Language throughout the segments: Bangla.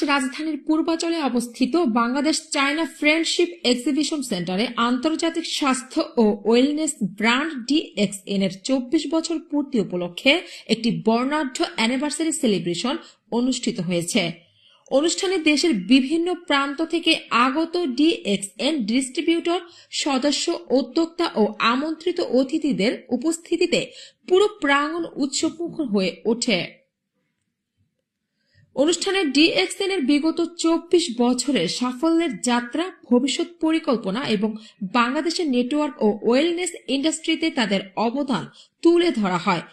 রাজধানীর পূর্বাচলে অবস্থিত বাংলাদেশ চায়না ফ্রেন্ডশিপ এক্সিবিশন সেন্টারে আন্তর্জাতিক স্বাস্থ্য ও ওয়েলনেস ব্র্যান্ড ডিএক্সএন এর চব্বিশ বছর পূর্তি উপলক্ষে একটি বর্ণাঢ্য অ্যানিভার্সারি সেলিব্রেশন অনুষ্ঠিত হয়েছে। অনুষ্ঠানে দেশের বিভিন্ন প্রান্ত থেকে আগত ডিএক্সএন ডিস্ট্রিবিউটর, সদস্য, উদ্যোক্তা ও আমন্ত্রিত অতিথিদের উপস্থিতিতে পুরো প্রাঙ্গণ উৎসবমুখর হয়ে ওঠে। অনুষ্ঠানে ডিএক্সএন এর বিগত চব্বিশ বছরের সাফল্যের যাত্রা, ভবিষ্যৎ পরিকল্পনা এবং বাংলাদেশের নেটওয়ার্ক ও ওয়েলনেস ইন্ডাস্ট্রিতে তাদের অবদান তুলে ধরা হয়।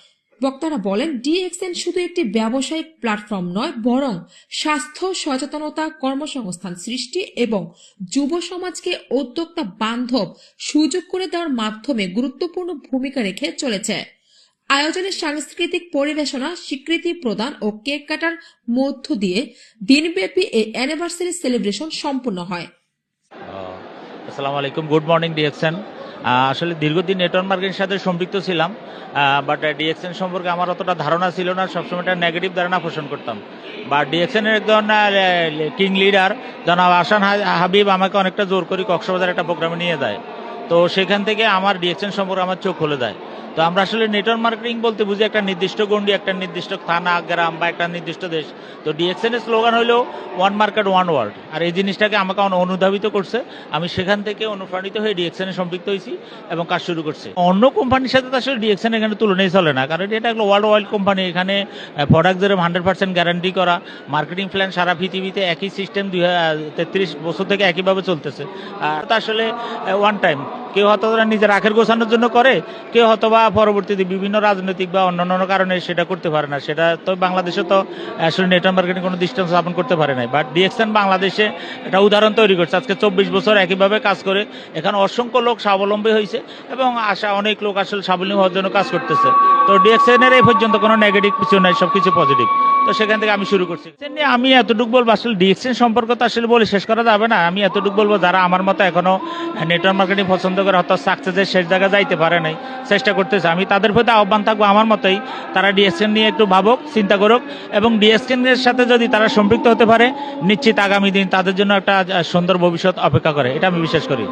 বক্তারা বলেন ডিএক্সএন শুধু একটি ব্যবসায়িক প্ল্যাটফর্ম নয়, বরং স্বাস্থ্য, সচেতনতা, কর্মসংস্থান সৃষ্টি এবং যুব সমাজকে উদ্যোক্তা বান্ধব সুযোগ করে দেওয়ার মাধ্যমে গুরুত্বপূর্ণ ভূমিকা রেখে চলেছে। আয়োজনে সাংস্কৃতিক পরিবেশনা, স্বীকৃতি প্রদান ও কেক কাটার মধ্য দিয়ে দিনব্যাপী এই অ্যানিভার্সারি সেলিব্রেশন সম্পূর্ণ হয়। আসসালামু আলাইকুম গুড মর্নিং ডিএক্সএন আসলে দীর্ঘদিন নেটওয়ার্ক মার্কেটের সাথে সম্পৃক্ত ছিলাম বাট ডিএক্সএন সম্পর্কে আমার অতটা ধারণা ছিল না, সবসময় একটা নেগেটিভ ধারণা পোষণ করতাম। বা ডিএক্সএন এর একজন কিং লিডার জনাব আসান হাবিব আমাকে অনেকটা জোর করে কক্সবাজার একটা প্রোগ্রামে নিয়ে যায়। তো সেখান থেকে আমার ডিএক্সএন সম্পর্কে আমার চোখ খুলে দেয়। তো আমরা আসলে নেটওয়ার্ক মার্কেটিং বলতে বুঝি একটা নির্দিষ্ট গন্ডি একটা নির্দিষ্ট থানা, গ্রাম বা একটা নির্দিষ্ট দেশ। তো ডিএক্সএন এর স্লোগান হলো ওয়ান মার্কেট ওয়ান ওয়ার্ল্ড আর এই জিনিসটাকে আমাকে অন- অনুধাবিত করছে। আমি সেখান থেকে অনুপ্রাণিত হয়ে ডিএক্সএন সম্পৃক্ত হয়েছি এবং কাজ শুরু করছি। অন্য কোম্পানির সাথে আসলে ডিএক্সএন এখানে তুলনাই চলে না, কারণ এটা একটা ওয়ার্ল্ড ওয়াইড কোম্পানি এখানে প্রোডাক্ট যেরকম হান্ড্রেড পার্সেন্ট গ্যারান্টি করা মার্কেটিং প্ল্যান সারা পৃথিবীতে একই সিস্টেম দুই তেত্রিশ বছর থেকে একইভাবে চলতেছে। আর তা আসলে ওয়ান টাইম কেউ হয়তো তারা নিজের আখের গোছানোর জন্য করে, কেউ হয়তো বা পরবর্তীতে বিভিন্ন রাজনৈতিক বা অন্যান্য কারণে সেটা করতে পারে না। সেটা তো বাংলাদেশে তো আসলে নেটওয়ার্ক মার্কেটিং কোনো দৃষ্টান্ত স্থাপন করতে পারে নাই। বাট ডিএক্সএন বাংলাদেশে একটা উদাহরণ তৈরি করছে। আজকে চব্বিশ বছর একইভাবে কাজ করে, এখানে অসংখ্য লোক স্বাবলম্বী হয়েছে এবং আশা অনেক লোক আসলে স্বাবলম্বী হওয়ার জন্য কাজ করতেছে। তো ডিএক্সএন এর এই পর্যন্ত কোনো নেগেটিভ কিছু নাই, সবকিছু পজিটিভ তো সেখান থেকে আমি শুরু করছি। আমি এতটুকু বলব, আসলে ডিএক্সএন সম্পর্কে তো আসলে বলে, শেষ করা যাবে না। আমি এতটুকু বলব, যারা আমার মতো এখনও নেটওয়ার্ক মার্কেটিং পছন্দ করে অর্থাৎ সাকসেসের শেষ জায়গায় যাইতে পারে নাই, চেষ্টা করতেছে। আমি তাদের প্রতি আহ্বান থাকব আমার মতোই, তারা ডিএক্সএন নিয়ে একটু ভাবুক, চিন্তা করুক, এবং ডিএক্সএন এর সাথে যদি তারা সম্পৃক্ত হতে পারে, নিশ্চিত আগামী দিন তাদের জন্য একটা সুন্দর ভবিষ্যৎ অপেক্ষা করে। এটা আমি বিশ্বাস করি।